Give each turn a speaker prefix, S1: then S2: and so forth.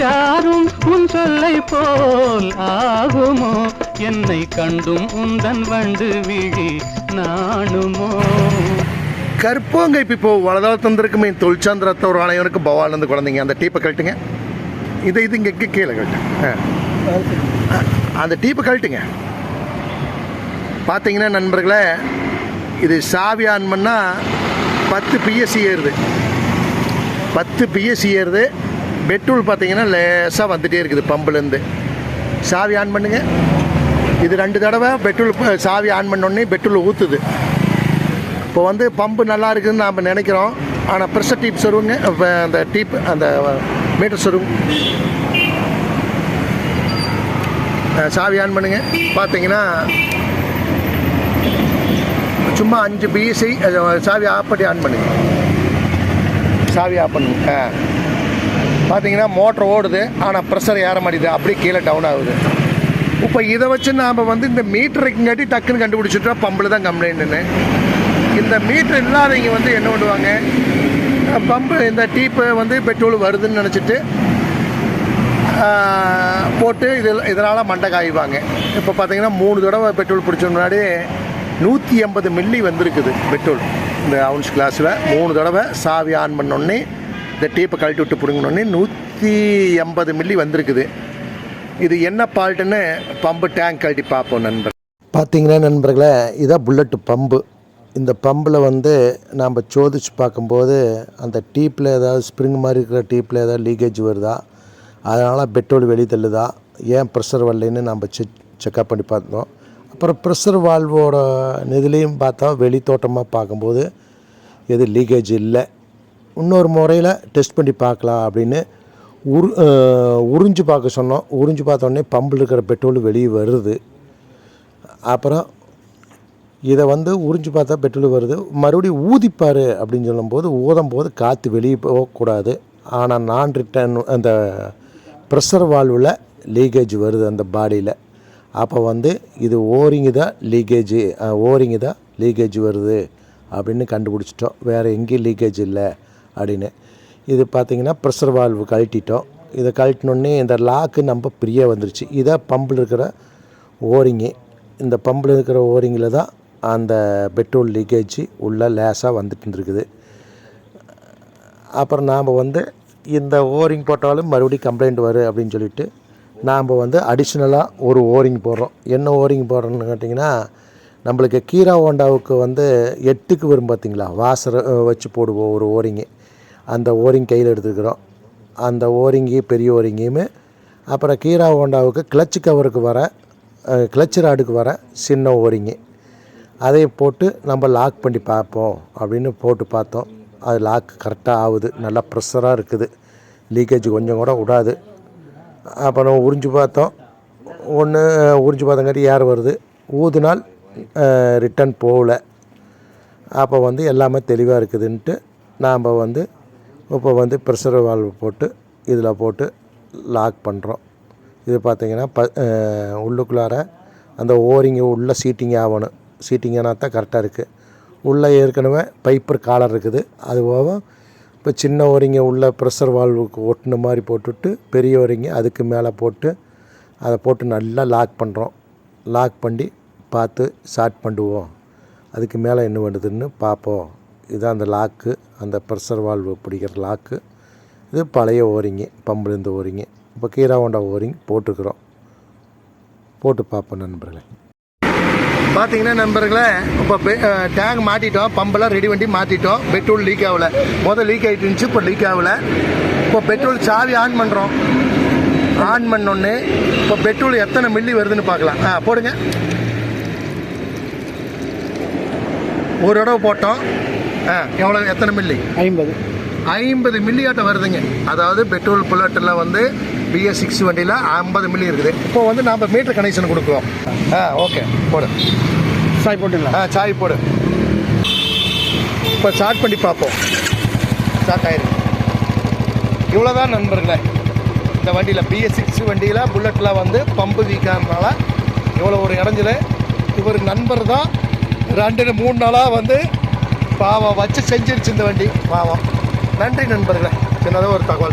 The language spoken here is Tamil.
S1: சாரும் உன் சொல்லை போல் ஆகுமோ? என்னை கண்டும் உந்தன் வண்டு விழி நானுமோ
S2: கற்போங்க இப்போ வளதால் தந்திருக்குமே தொழிற்சாந்திரத்த ஒரு ஆணையனுக்கு பவாலேருந்து குழந்தைங்க. அந்த டீப்பை கழட்டுங்க. இதை இது இங்கே கீழே கழட்டுங்க. அந்த டீப்பை கழட்டுங்க. பார்த்தீங்கன்னா நண்பர்களே இது சாவி ஆன் பண்ணால் பத்து பிஎஸ்சி ஏறுது. பத்து பிஎஸ்சி ஏறுது. பெட்ரோல் பார்த்தீங்கன்னா லேசாக வந்துகிட்டே இருக்குது பம்புலேருந்து. சாவி ஆன் பண்ணுங்கள் இது ரெண்டு தடவை பெட்ரோல் சாவி ஆன் பண்ணோடனே பெட்ரோல் ஊற்றுது இப்போ வந்து பம்பு நல்லா இருக்குதுன்னு நாம் நினைக்கிறோம். ஆனால் ப்ரெஷர் டீப் சொருவுங்க இப்போ அந்த டீப் அந்த மீட்டர் சொருவு சாவி ஆன் பண்ணுங்க. பார்த்தீங்கன்னா சும்மா அஞ்சு பிஎஸ்சி சாவி ஆஃப் பண்ணி ஆன் பண்ணுங்க. சாவி ஆஃப் பண்ணுங்க ஆ. பார்த்தீங்கன்னா மோட்டர் ஓடுது ஆனால் ப்ரெஷர் ஏற மாட்டேது அப்படியே கீழே டவுன் ஆகுது. இப்போ இதை வச்சு நாம் வந்து இந்த மீட்டருக்குங்காட்டி டக்குன்னு கண்டுபிடிச்சிட்டோம் பம்பில் தான் கம்ப்ளைண்ட்டுன்னு இந்த மீட்டர் இல்லாதவங்க வந்து என்ன பண்ணுவாங்க? பம்பு இந்த டீப்பு வந்து பெட்ரோல் வருதுன்னு நினச்சிட்டு போட்டு இதில் இதனால் மண்டை காய்வாங்க. இப்போ பார்த்தீங்கன்னா மூணு தடவை பெட்ரோல் பிடிச்ச முன்னாடி நூற்றி எண்பது மில்லி வந்திருக்குது பெட்ரோல் இந்த அவுன்ஸ் கிளாஸில் மூணு தடவை சாவி ஆன் பண்ணோடனே இந்த டீப்பை கழட்டி விட்டு பிடுங்கினோடனே நூற்றி எண்பது மில்லி வந்திருக்குது. இது என்ன ஃபால்ட்டுன்னு பம்பு டேங்க் கழட்டி பார்ப்போம் நண்பர் பார்த்தீங்கன்னா நண்பர்களே இதான் புல்லட்டு பம்பு இந்த பம்பில் வந்து நாம் சோதிச்சு பார்க்கும்போது அந்த டீப்பில் ஏதாவது ஸ்ப்ரிங் மாதிரி இருக்கிற டீப்பில் ஏதாவது லீக்கேஜ் வருதா? அதனால் பெட்ரோல் வெளியே தள்ளுதா? ஏன் ப்ரெஷர் வரலைன்னு நம்ம செக் செக்அப் பண்ணி பார்த்தோம். அப்புறம் ப்ரெஷர் வால்வோட இதுலேயும் பார்த்தா வெளி தோட்டமாக பார்க்கும்போது எது லீக்கேஜ் இல்லை. இன்னொரு முறையில் டெஸ்ட் பண்ணி பார்க்கலாம் அப்படின்னு உரு உறிஞ்சு பார்க்க சொன்னோம். உறிஞ்சு பார்த்தோன்னே பம்பில் இருக்கிற பெட்ரோல் வெளியே வருது. அப்புறம் இதை வந்து உறிஞ்சு பார்த்தா பெட்ரோல் வருது. மறுபடியும் ஊதிப்பார் அப்படின்னு சொல்லும்போது ஊதும் போது காற்று வெளியே போகக்கூடாது. ஆனால் நான் ரிட்டர்ன் அந்த ப்ரெஷர் வால்வில் லீக்கேஜ் வருது அந்த பாடியில் அப்போ வந்து இது ஓரிங்கு தான் லீக்கேஜ் ஓரிங்கு தான் லீக்கேஜ் வருது அப்படின்னு கண்டுபிடிச்சிட்டோம். வேறு எங்கேயும் லீக்கேஜ் இல்லை. அப்படின்னு. இது பார்த்திங்கன்னா ப்ரெஷர் வால்வு கழட்டிட்டோம். இதை கழட்டினோடனே இந்த லாக்கு நம்ம பிரியா வந்துருச்சு. இதை பம்பில் இருக்கிற ஓரிங்கு இந்த பம்பில் இருக்கிற ஓரிங்கில் தான் அந்த பெட்ரோல் லீக்கேஜ் உள்ளே லேசாக வந்துட்டு இருந்திருக்குது அப்புறம் நாம் வந்து இந்த ஓரிங் போட்டாலும் மறுபடியும் கம்ப்ளைண்ட் வரும் அப்படின்னு சொல்லிட்டு நாம் வந்து அடிஷ்னலாக ஒரு ஓரிங் போடுறோம். என்ன ஓரிங் போடுறோன்னு கேட்டிங்கன்னா நம்மளுக்கு கீரா ஹோண்டாவுக்கு வந்து எட்டுக்கு வரும் பார்த்தீங்களா வாசர் வச்சு போடுவோம் ஒரு ஓரிங்கு அந்த ஓரிங் கையில் எடுத்துக்கிறோம். அந்த ஓரிங்கி பெரிய ஓரிங்கையுமே. அப்புறம் கீரா ஹோண்டாவுக்கு கிளச்சு கவருக்கு வர கிளச் ராடுக்கு வர சின்ன ஓரிங்கு. அதை போட்டு நம்ம லாக் பண்ணி பார்ப்போம் அப்படின்னு போட்டு பார்த்தோம். அது லாக் கரெக்டாக ஆகுது. நல்லா ப்ரெஷராக இருக்குது. லீக்கேஜ் கொஞ்சம் கூட விடாது. அப்புறம் உறிஞ்சு பார்த்தோம். ஒன்று உறிஞ்சு பார்த்தங்காட்டி ஏர் வருது. ஊதுனால் ரிட்டன் போகல. அப்போ வந்து எல்லாமே தெளிவாக இருக்குதுன்ட்டு நாம் வந்து இப்போ வந்து ப்ரெஷர் வால்வு போட்டு இதில் போட்டு லாக் பண்ணுறோம் இது பார்த்திங்கன்னா ப உள்ளுக்குள்ளார அந்த ஓரிங்கு உள்ளே சீட்டிங் ஆகணும். சீட்டிங்கன்னா தான் கரெக்டாக இருக்குது உள்ளே ஏற்கனவே பைப்பர் காலர் இருக்குது. அது போக இப்போ சின்ன ஓரிங்க உள்ள ப்ரெஷர் வால்வுக்கு ஒட்டின மாதிரி போட்டுட்டு பெரிய ஓரிங்க அதுக்கு மேலே போட்டு அதை போட்டு நல்லா லாக் பண்ணுறோம் லாக் பண்ணி பார்த்து ஸ்டார்ட் பண்ணுவோம். அதுக்கு மேலே என்ன பண்ணுதுன்னு பார்ப்போம். இதுதான் அந்த லாக்கு. அந்த ப்ரெஷர் வால்வு பிடிக்கிற லாக்கு. இது பழைய ஓரிங்க பம்புலேருந்து ஓரிங்க இப்போ கீரா ஹோண்டா ஓரிங் போட்டுக்கிறோம். போட்டு பார்ப்போம் நண்பர்களே. பார்த்தீங்கன்னா நண்பர்களே இப்போ டேங்க் மாட்டிட்டோம். பம்பெல்லாம் ரெடி பண்ணி மாட்டிட்டோம் பெட்ரோல் லீக் ஆகலை. முதல் லீக் ஆகிட்டு இருந்துச்சு இப்போ லீக் ஆகல. இப்போ பெட்ரோல் சாவி ஆன் பண்ணுறோம் ஆன் பண்ணோன்னே இப்போ பெட்ரோல் எத்தனை மில்லி வருதுன்னு பார்க்கலாம். ஆ போடுங்க. ஒரு தடவை போட்டோம். எவ்வளோ எத்தனை மில்லி
S3: ஐம்பது.
S2: ஐம்பது மில்லி ஆட்டம் வருதுங்க. அதாவது பெட்ரோல் புல்லட்டில் வந்து பிஎஸ் சிக்ஸ் வண்டியில் ஐம்பது மில்லி இருக்குது. இப்போ வந்து நம்ம மீட்டர் கனெக்ஷன் கொடுக்குறோம். ஆ ஓகே போடு.
S3: சாய் போட்டுங்களா
S2: ஆ சாய் போடு. இப்போ ஸ்டார்ட் பண்ணி பார்ப்போம். ஸ்டார்ட் ஆயிருக்கு. இவ்வளோதான் நண்பர்களே. இந்த வண்டியில் பிஎஸ் சிக்ஸ் வண்டியில் புல்லட்டில் வந்து பம்பு வீக்கானதுனால இவ்வளோ ஒரு இடைஞ்சல் இவர் நண்பர் தான். ரெண்டு மூணு நாளாக வந்து பாவம் வச்சு செஞ்சிருச்சு இந்த வண்டி. பாவம். நன்றி நண்பர்களே. சின்னதாக ஒரு தகவல்.